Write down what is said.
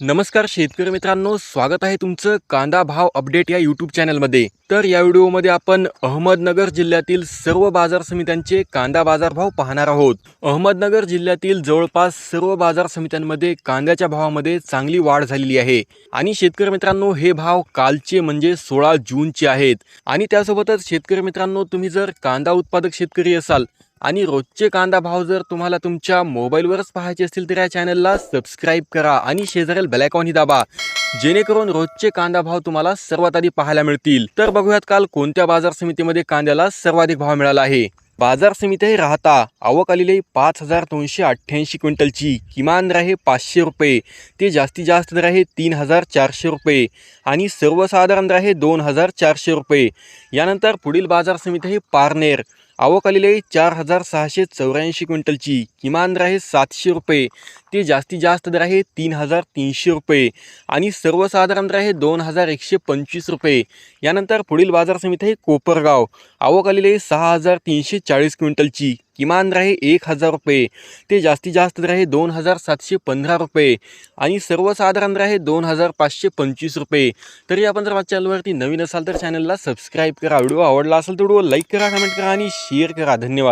नमस्कार शेतकरी मित्रांनो स्वागत आहे तुमचं कांदा भाव अपडेट या यूट्यूब चॅनलमध्ये तर या व्हिडिओमध्ये आपण अहमदनगर जिल्ह्यातील सर्व बाजार समित्यांचे कांदा बाजार भाव पाहणार आहोत. अहमदनगर जिल्ह्यातील जवळपास सर्व बाजार समित्यांमध्ये कांद्याच्या भावामध्ये चांगली वाढ झालेली आहे. आणि शेतकरी मित्रांनो हे भाव कालचे म्हणजे सोळा जूनचे आहेत. आणि त्यासोबतच शेतकरी मित्रांनो तुम्ही जर कांदा उत्पादक शेतकरी असाल आणि रोजचे कांदा भाव जर तुम्हाला तुमच्या मोबाईलवरच पाहायचे असतील तर या चॅनलला सबस्क्राईब करा आणि शेजारील बेलायकॉनही दाबा. जेणेकरून रोजचे कांदा भाव तुम्हाला सर्वात आधी पाहायला मिळतील. तर बघूयात काल कोणत्या बाजार समितीमध्ये कांद्याला सर्वाधिक भाव मिळाला आहे? बाजार समिती राहता आवक आलेली पाच हजार दोनशे अठ्ठ्याऐंशी क्विंटलची. किमान दर आहे पाचशे रुपये. ते जास्तीत जास्त दर आहे तीन हजार चारशे रुपये. आणि सर्वसाधारण दर आहे दोन हजार चारशे रुपये. यानंतर पुढील बाजार समिती आहे पारनेर. आवक आलेली आहे चार हजार सहाशे चौऱ्याऐंशी क्विंटलची. किमान दर आहे सातशे रुपये. ते जास्तीत जास्त दर आहे तीन हजार तीनशे रुपये. आणि सर्वसाधारण दर आहे दोन हजार एकशे पंचवीस रुपये. यानंतर पुढील बाजार समिती आहे कोपरगाव. आवक आलेली आहे सहा हजार तीनशे चाळीस क्विंटलची. किमान दर आहे एक हजार रुपये. ते जास्तीत जास्त राहे दोन हजार सातशे पंधरा रुपये आणि सर्वसाधारण राहे दोन हजार पाचशे पंचवीस रुपये. तरी आपण जर माझ्या चॅनलवरती नवीन असाल तर चॅनलला सबस्क्राईब करा. व्हिडिओ आवडला असेल तर व्हिडिओ लाईक करा कमेंट करा आणि शेअर करा. धन्यवाद.